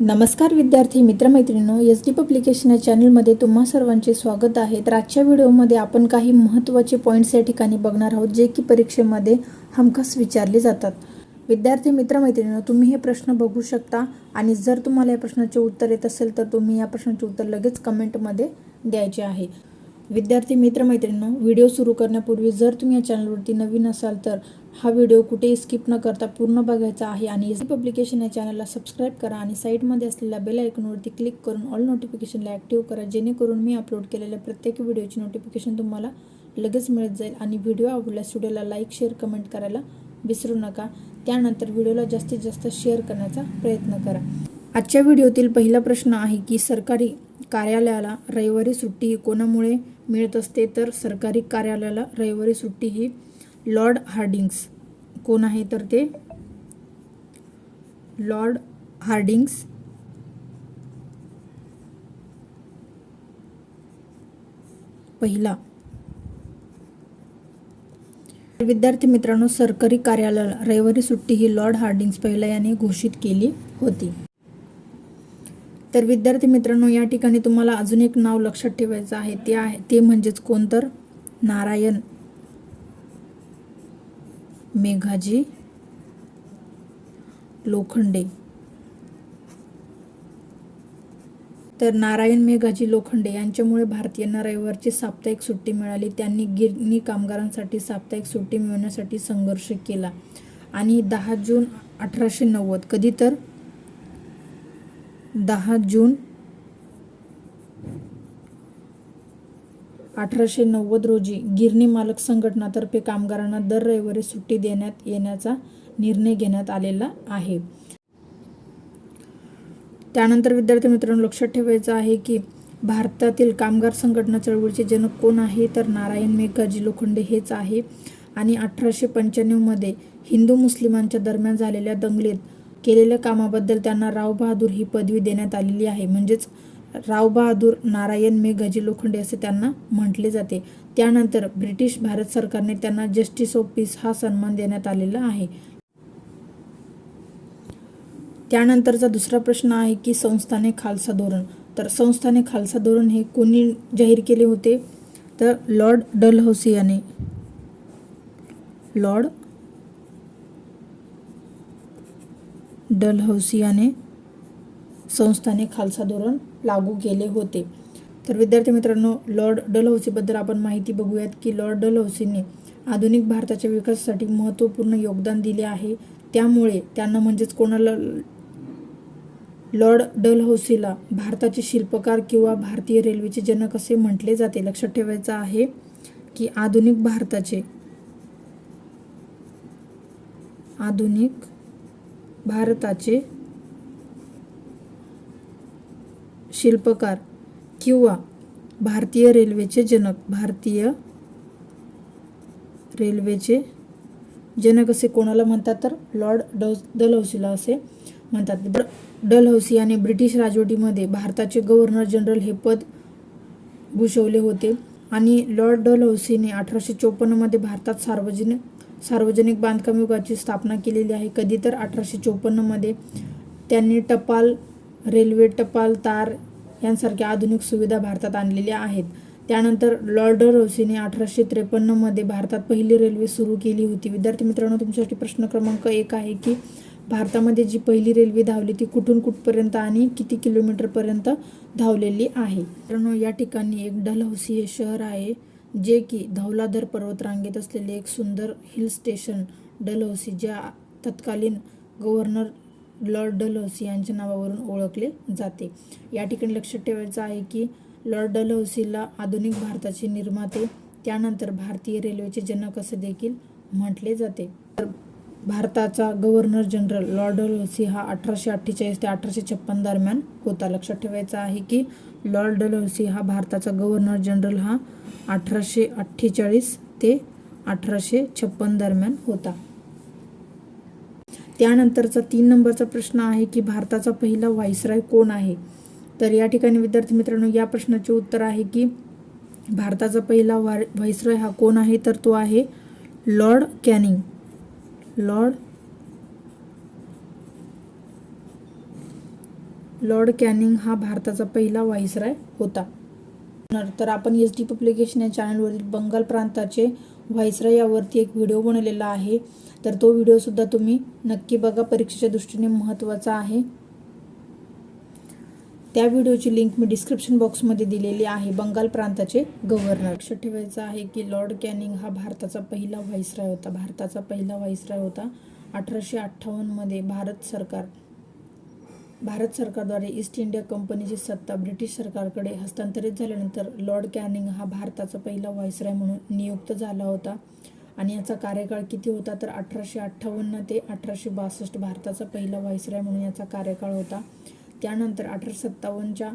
नमस्कार विद्यार्थी मित्रमैत्रिणींनो S D publication या चॅनलमध्ये तुम्हा सर्वांचे स्वागत आहे. तर आजच्या व्हिडिओमध्ये आपण काही महत्त्वाचे पॉईंट्स या ठिकाणी बघणार आहोत जे की परीक्षेमध्ये हमखास विचारले जातात. विद्यार्थी मित्रमैत्रिणींनो तुम्ही हे प्रश्न बघू शकता आणि जर तुम्हाला या प्रश्नाचे उत्तर येत असेल तर तुम्ही या प्रश्नाचे उत्तर लगेच कमेंटमध्ये द्यायचे आहे. विद्यार्थी मित्रमैत्रिणींनो व्हिडिओ सुरू करण्यापूर्वी जर तुम्ही या चॅनलवरती नवीन असाल तर हा व्हिडिओ कुठेही स्किप न करता पूर्ण बघायचा आहे आणि एस पब्लिकेशन या चॅनलला सबस्क्राईब करा आणि साईडमध्ये असलेल्या बेल आयकॉनवरती क्लिक करून ऑल नोटिफिकेशनला ॲक्टिव्ह करा जेणेकरून मी अपलोड केलेल्या प्रत्येक व्हिडिओची नोटिफिकेशन तुम्हाला लगेच मिळत जाईल आणि व्हिडिओ आवडल्यास व्हिडिओला लाईक शेअर कमेंट करायला विसरू नका. त्यानंतर व्हिडिओला जास्तीत जास्त शेअर करण्याचा प्रयत्न करा. आजच्या व्हिडिओतील पहिला प्रश्न आहे की सरकारी कार्यालयाला रविवारी सुट्टी ही कोणामुळे मिळत असते तर सरकारी कार्यालयाला रविवारी सुट्टी ही लॉर्ड हार्डिंग्स. कोण आहे तर ते? Lord Hardings. पहिला. विद्यार्थी मित्रांनो सरकारी कार्यालयाला रविवारी सुट्टी ही लॉर्ड हार्डिंग्स पहिला याने घोषित केली होती. तर विद्यार्थी मित्रांनो या ठिकाणी तुम्हाला अजून एक नाव लक्षात ठेवायचं आहे. ते आहे ते म्हणजेच कोण तर? नारायण. मेघाजी लोखंडे. तर नारायण मेघाजी लोखंडे यांच्यामुळे भारतीयांना रविवारची साप्ताहिक सुट्टी मिळाली. त्यांनी गिरणी कामगारांसाठी साप्ताहिक सुट्टी मिळवण्यासाठी संघर्ष केला. आणि दहा जून अठराशे नव्वद कधी तर दहा जून अठराशे नव्वद रोजी गिरणी मालक संघटनातर्फे कामगारांना दर रविवारी सुट्टी देण्यात येण्याचा निर्णय घेण्यात आलेला आहे. त्यानंतर विद्यार्थी मित्रांनो लक्षात ठेवायचं आहे की भारतातील कामगार संघटना चळवळीचे जनक कोण आहे? तर नारायण मेघाजी लोखंडे हेच आहे. आणि अठराशे पंच्याण्णवमध्ये हिंदू मुस्लिमांच्या दरम्यान झालेल्या दंगलीत केलेल्या कामाबद्दल त्यांना रावबहादूर ही पदवी देण्यात आलेली आहे. म्हणजेच रावबहादूर नारायण मेघाजी लोखंडे असे त्यांना म्हटले जाते. त्यानंतर ब्रिटिश भारत सरकारने त्यांना जस्टिस ऑफ पीस हा सन्मान देण्यात आलेला आहे. त्यानंतरचा दुसरा प्रश्न आहे की संस्थाने खालसा धोरण. तर संस्थाने खालसा धोरण हे कोणी जाहीर केले होते? तर लॉर्ड डलहौसी याने लॉर्ड डलहौसी याने संस्थाने खालसा धोरण लागू केले होते. तर विद्यार्थी मित्रांनो लॉर्ड डलहौसीबद्दल आपण माहिती बघूयात की लॉर्ड डलहौसीने आधुनिक भारताच्या विकासासाठी महत्त्वपूर्ण योगदान दिले आहे. त्यामुळे त्यांना म्हणजेच कोणाला लॉर्ड डलहौसीला भारताचे शिल्पकार किंवा भारतीय रेल्वेचे जनक असे म्हटले जाते. लक्षात ठेवायचं आहे की आधुनिक भारताचे आधुनिक भारताचे शिल्पकार किंवा भारतीय रेल्वेचे जनक भारतीय रेल्वेचे जनक असे कोणाला म्हणतात तर? लॉर्ड डौ डलहौसीला असे म्हणतात. डलहौसी याने ब्रिटिश राजवटीमध्ये भारताचे गव्हर्नर जनरल हे पद भूषवले होते. आणि लॉर्ड डलहौसीने अठराशे चोपन्नमध्ये भारतात सार्वजनिक सार्वजनिक बांधकाम विभागाची स्थापना केलेली आहे. कधी तर अठराशे चोपन्नमध्ये त्यांनी टपाल रेल्वे टपाल तार यांसारख्या आधुनिक सुविधा भारतात आणलेल्या आहेत. त्यानंतर लॉर्ड रोसीने अठराशे त्रेपन्नमध्ये भारतात पहिली रेल्वे सुरू केली होती. विद्यार्थी मित्रांनो तुमच्यासाठी प्रश्न क्रमांक एक आहे की भारतामध्ये जी पहिली रेल्वे धावली ती कुठून कुठपर्यंत आणि किती किलोमीटरपर्यंत धावलेली आहे? मित्रांनो या ठिकाणी एक डलहौसी हे शहर आहे. जे की धौलाधर पर्वतरांगेत असलेले एक सुंदर हिल स्टेशन डलहौसी ज्या तत्कालीन गव्हर्नर लॉर्ड डलहौसी यांच्या नावावरून ओळखले जाते. या ठिकाणी लक्षात ठेवायचं आहे की लॉर्ड डलहौसीला आधुनिक भारताचे निर्माते त्यानंतर भारतीय रेल्वेचे जनक असे देखील म्हटले जाते. तर भारताचा गव्हर्नर जनरल लॉर्ड डलहौसी हा अठराशे अठ्ठेचाळीस ते अठराशे छप्पन दरम्यान होता. लक्षात ठेवायचं आहे की लॉर्ड डलहौसी हा भारताचा गव्हर्नर जनरल हा अठराशे अठ्ठेचाळीस ते अठराशे छप्पन दरम्यान होता. त्यानंतरचा तीन नंबरचा प्रश्न आहे की भारताचा पहिला व्हाईसराय कोण आहे? तर या ठिकाणी विद्यार्थी मित्रांनो या प्रश्नाचे उत्तर आहे की भारताचा पहिला व्हा हा कोण आहे? तर तो आहे lord Canning. Lord lord Canning हा भारताचा पहिला व्हाईसराय होता. तर आपण एस डी पब्लिकेशन या चॅनलवरील बंगाल प्रांताचे व्हाईसराय यावरती एक व्हिडिओ बनवलेला आहे. तर तो व्हिडिओसुद्धा तुम्ही नक्की बघा. परीक्षेच्या दृष्टीने महत्त्वाचा आहे. त्या व्हिडिओची लिंक मी डिस्क्रिप्शन बॉक्समध्ये दिलेली आहे. बंगाल प्रांताचे गव्हर्नर. लक्ष ठेवायचं आहे की लॉर्ड कॅनिंग हा भारताचा पहिला व्हाईसराय होता. भारताचा पहिला व्हाईसराय होता अठराशे अठ्ठावन्नमध्ये भारत सरकार. भारत सरकारद्वारे ईस्ट इंडिया कंपनीची सत्ता ब्रिटिश सरकारकडे हस्तांतरित झाल्यानंतर लॉर्ड कॅनिंग हा भारताचा पहिला व्हायसराय म्हणून नियुक्त झाला होता. आणि याचा कार्यकाळ किती होता तर अठराशे अठ्ठावन्न ते अठराशे बासष्ट भारताचा पहिला व्हायसराय म्हणून याचा कार्यकाळ होता. त्यानंतर अठराशे सत्तावन्नच्या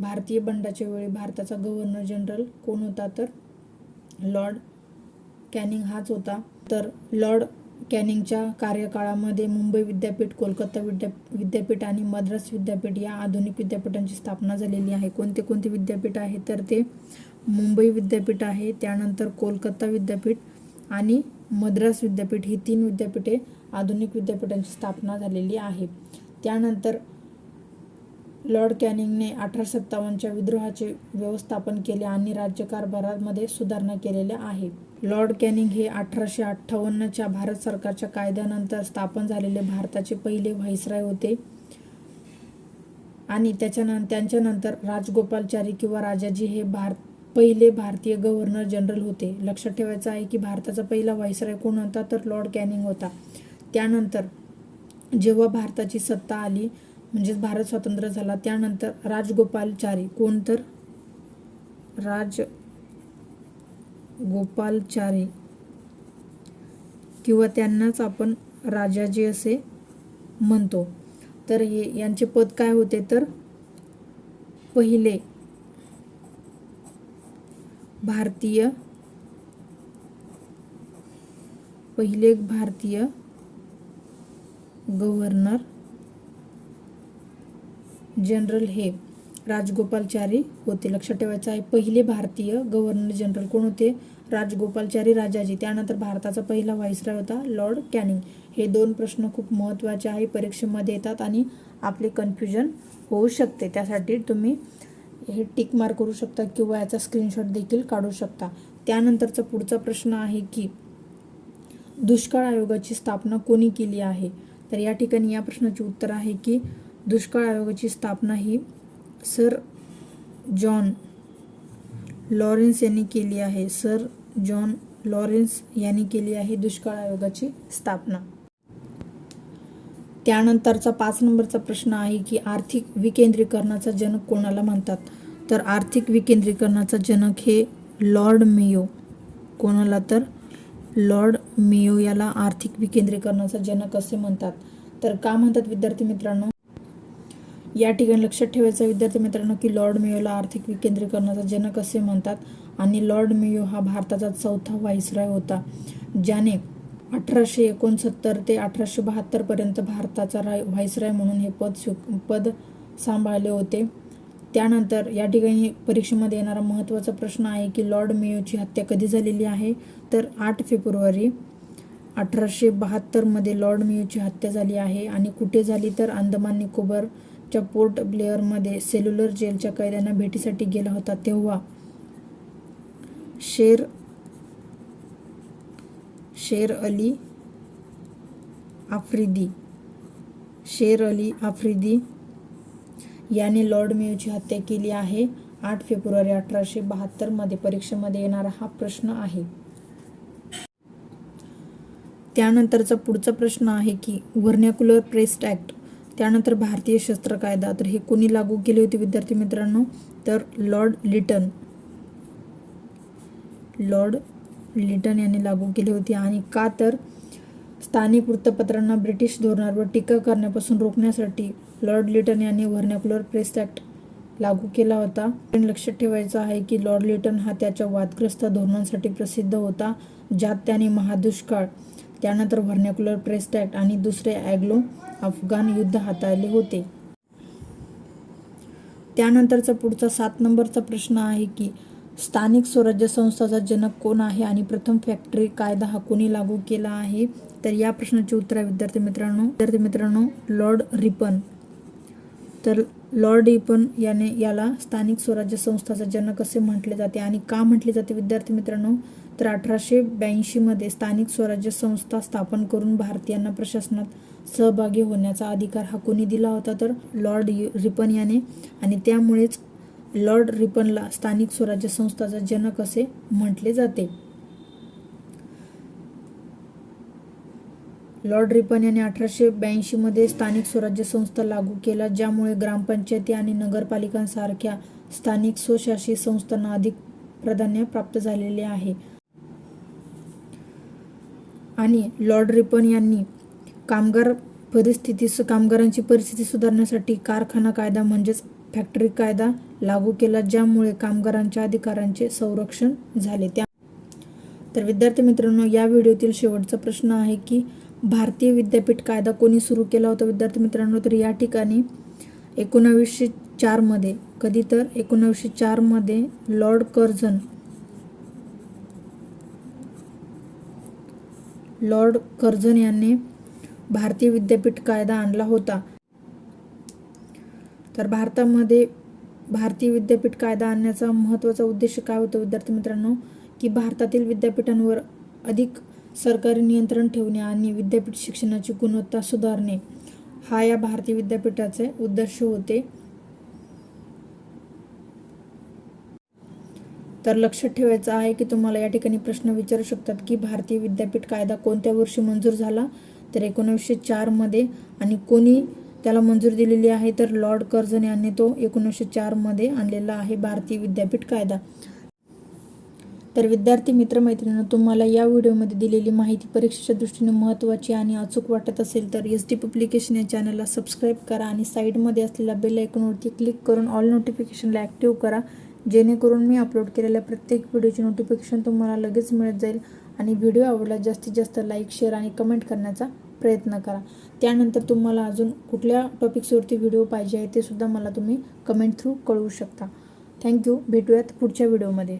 भारतीय बंडाच्या वेळी भारताचा गव्हर्नर जनरल कोण होता तर लॉर्ड कॅनिंग हाच होता. तर लॉर्ड कॅनिंगच्या कार्यकाळामध्ये मुंबई विद्यापीठ कोलकाता विद्या विद्यापीठ आणि मद्रास विद्यापीठ या आधुनिक विद्यापीठांची स्थापना झालेली आहे. कोणते कोणते विद्यापीठ आहे? तर ते मुंबई विद्यापीठ आहे त्यानंतर कोलकाता विद्यापीठ आणि मद्रास विद्यापीठ ही तीन विद्यापीठे आधुनिक विद्यापीठांची स्थापना झालेली आहे. त्यानंतर लॉर्ड कॅनिंगने अठरा सत्तावन्नच्या विद्रोहाचे व्यवस्थापन केले आणि राज्यकारभारामध्ये सुधारणा केलेल्या आहे. लॉर्ड कॅनिंग हे अठराशे अठ्ठावन्नच्या भारत सरकारच्या कायद्यानंतर स्थापन झालेले भारताचे पहिले व्हाईसराय होते आणि त्याच्यानं त्यांच्यानंतर राजगोपालचारी किंवा राजाजी हे भारत पहिले भारतीय गव्हर्नर जनरल होते. लक्षात ठेवायचं आहे की भारताचा पहिला व्हाईसराय कोण होता? तर लॉर्ड कॅनिंग होता. त्यानंतर जेव्हा भारताची सत्ता आली म्हणजेच भारत स्वातंत्र्य झाला. त्यानंतर राजगोपालचारी. कोण तर? राज गोपालचारी किंवा त्यांनाच आपण राजाजी असे म्हणतो. तर हे यांचे पद काय होते तर? पहिले भारतीय पहिले भारतीय गव्हर्नर जनरल हे राजगोपालचारी होते. लक्षात ठेवायचं आहे पहिले भारतीय गव्हर्नर जनरल कोण होते? राजगोपालचारी राजाजी. त्यानंतर भारताचा पहिला व्हाईसराय होता लॉर्ड कॅनिंग. हे दोन प्रश्न खूप महत्त्वाचे आहे परीक्षेमध्ये येतात आणि आपले कन्फ्युजन होऊ शकते. त्यासाठी तुम्ही हे टिक मार्क करू शकता किंवा याचा स्क्रीनशॉट देखील काढू शकता. त्यानंतरचा पुढचा प्रश्न आहे की दुष्काळ आयोगाची स्थापना कोणी केली आहे? तर या ठिकाणी या प्रश्नाचे उत्तर आहे की दुष्काळ आयोगाची स्थापना ही सर जॉन लॉरेन्स यांनी केली आहे. सर जॉन लॉरेन्स यांनी केली आहे दुष्काळ आयोगाची स्थापना. त्यानंतरचा पाच नंबरचा प्रश्न आहे की आर्थिक विकेंद्रीकरणाचा जनक कोणाला म्हणतात? तर आर्थिक विकेंद्रीकरणाचा जनक हे लॉर्ड मेयो. कोणाला तर? लॉर्ड मेयो याला आर्थिक विकेंद्रीकरणाचा जनक असे म्हणतात. तर का म्हणतात विद्यार्थी मित्रांनो? या ठिकाणी लक्षात ठेवायचं विद्यार्थी मित्रांनो की लॉर्ड मेयोला आर्थिक विकेंद्रीकरणाचा जनक असे म्हणतात. आणि लॉर्ड मेयो हा भारताचा चौथा व्हाईसराय होता ज्याने अठराशे एकोणसत्तर ते अठराशे बहात्तरपर्यंत भारताचा राय व्हाईसराय म्हणून हे पद स्वी पद सांभाळले होते. त्यानंतर या ठिकाणी परीक्षेमध्ये येणारा महत्त्वाचा प्रश्न आहे की लॉर्ड मेयोची हत्या कधी झालेली आहे? तर आठ फेब्रुवारी अठराशे बहात्तरमध्ये लॉर्ड मेयोची हत्या झाली आहे. आणि कुठे झाली? तर अंदमान च्या पोर्ट ब्लेअरमध्ये सेल्युलर जेलच्या कैद्यांना भेटीसाठी गेला होता तेव्हा शेर शेर अली आफ्रिदी शेर अली आफ्रिदी याने लॉर्ड मेयोची हत्या केली आहे. आठ फेब्रुवारी अठराशे बहात्तरमध्ये परीक्षेमध्ये येणारा हा प्रश्न आहे. त्यानंतरचा पुढचा प्रश्न आहे की व्हर्नॅक्युलर प्रेस्ट ॲक्ट त्यानंतर भारतीय शस्त्र कायदा. तर हे कोणी लागू केले होते विद्यार्थी मित्रांनो? तर लॉर्ड लिटन. लॉर्ड लिटन यांनी लागू केली होती. आणि का तर? स्थानिक वृत्तपत्रांना ब्रिटिश धोरणावर टीका करण्यापासून रोखण्यासाठी लॉर्ड लिटन यांनी व्हर्नॅक्युलर प्रेस ॲक्ट लागू केला होता. पण लक्षात ठेवायचं आहे की लॉर्ड लिटन हा त्याच्या वादग्रस्त धोरणांसाठी प्रसिद्ध होता ज्यात त्याने महादुष्काळ त्यानंतर व्हर्नॅक्युलर प्रेस आणि दुसरे ॲग्लो अफगाण युद्ध हाताळले होते. त्यानंतरचा पुढचा सात नंबरचा प्रश्न आहे की स्थानिक स्वराज्य संस्थाचा जनक कोण आहे आणि प्रथम फॅक्टरी कायदा हा कोणी लागू केला आहे? तर या प्रश्नाचे उत्तर आहे विद्यार्थी मित्रांनो. विद्यार्थी मित्रांनो लॉर्ड रिपन. तर लॉर्ड रिपन याने याला स्थानिक स्वराज्य संस्थाचा जनक असे म्हटले जाते. आणि का म्हटले जाते विद्यार्थी मित्रांनो? तर अठराशे ब्याऐंशीमध्ये स्थानिक स्वराज्य संस्था स्थापन करून भारतीयांना प्रशासनात सहभागी होण्याचा अधिकार हा कोणी दिला होता तर लॉर्ड रिपन याने. आणि त्यामुळेच लॉर्ड रिपनला स्थानिक स्वराज्य संस्थाचा जनक असे म्हटले जाते. लॉर्ड रिपन यांनी अठराशे ब्याऐंशीमध्ये स्थानिक स्वराज्य संस्था लागू केला ज्यामुळे ग्रामपंचायती आणि नगरपालिकांसारख्या स्थानिक स्वशासी संस्थांना अधिक प्राधान्य प्राप्त झालेले आहे. आणि लॉर्ड रिपन यांनी कामगार परिस्थिती कामगारांची परिस्थिती सुधारण्यासाठी कारखाना कायदा म्हणजेच फॅक्टरी कायदा लागू केला ज्यामुळे कामगारांच्या अधिकारांचे संरक्षण झाले. त्या तर विद्यार्थी मित्रांनो या व्हिडिओतील शेवटचा प्रश्न आहे की भारतीय विद्यापीठ कायदा कोणी सुरू केला होता? विद्यार्थी मित्रांनो तर या ठिकाणी एकोणावीसशे चारमध्ये कधी तर एकोणावीसशे चारमध्ये लॉर्ड कर्झन लॉर्ड कर्झन यांनी भारतीय विद्यापीठ कायदा आणला होता. तर भारतामध्ये भारतीय विद्यापीठ कायदा आणण्याचा महत्त्वाचा उद्देश काय होता विद्यार्थी मित्रांनो? की भारतातील विद्यापीठांवर अधिक सरकारी नियंत्रण ठेवणे आणि विद्यापीठ शिक्षणाची गुणवत्ता सुधारणे. हा या भारतीय विद्यापीठाचे उद्देश होते. तर लक्षात ठेवायचं आहे की तुम्हाला या ठिकाणी प्रश्न विचारू शकतात की भारतीय विद्यापीठ कायदा कोणत्या वर्षी मंजूर झाला? तर एकोणीसशे चारमध्ये आणि कोणी त्याला मंजूर दिलेली आहे तर लॉर्ड कर्झन यांनी तो एकोणीसशे चारमध्ये आणलेला आहे भारतीय विद्यापीठ कायदा. तर विद्यार्थी मित्रमैत्रिणींनो तुम्हाला या व्हिडिओमध्ये दिलेली माहिती परीक्षेच्या दृष्टीने महत्त्वाची आणि अचूक वाटत असेल तर एस डी पब्लिकेशन या चॅनलला सबस्क्राईब करा आणि साईडमध्ये असलेल्या बेल आयकॉनवरती क्लिक करून ऑल नोटिफिकेशनला ॲक्टिव्ह करा. जेणेकरून मी अपलोड केलेल्या प्रत्येक व्हिडिओची नोटिफिकेशन तुम्हाला लगेच मिळत जाईल. आणि व्हिडिओ आवडला जास्तीत जास्त लाईक शेअर आणि कमेंट करण्याचा प्रयत्न करा. त्यानंतर तुम्हाला अजून कुठल्या टॉपिक्सवरती व्हिडिओ पाहिजे आहे ते सुद्धा मला तुम्ही कमेंट थ्रू कळवू शकता. थँक्यू भेटूयात पुढच्या व्हिडिओमध्ये